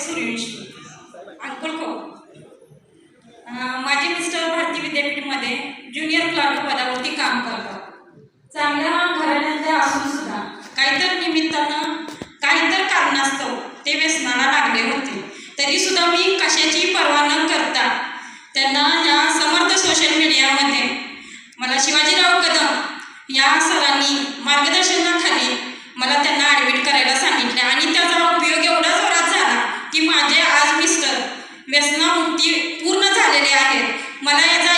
Suryavanshi uncle माझे mister Bharati विद्यापीठमध्ये junior clerk पदावरती काम करतात. चांगल्या घराण्यातले असून सुद्धा काहीतर निमित्तानं काहीतर कारणास्तव ते व्यसनाला लागले होते. तरी सुद्धा मी कशाची पर्वा न करता त्यांना या समर्थ सोशल मीडियामध्ये मला शिवाजीराव कदम या सरांनी मार्गदर्शनाखाली की माझे आज मिस्टर व्यसनामुक्ती पूर्ण झालेले आहेत. मला याचा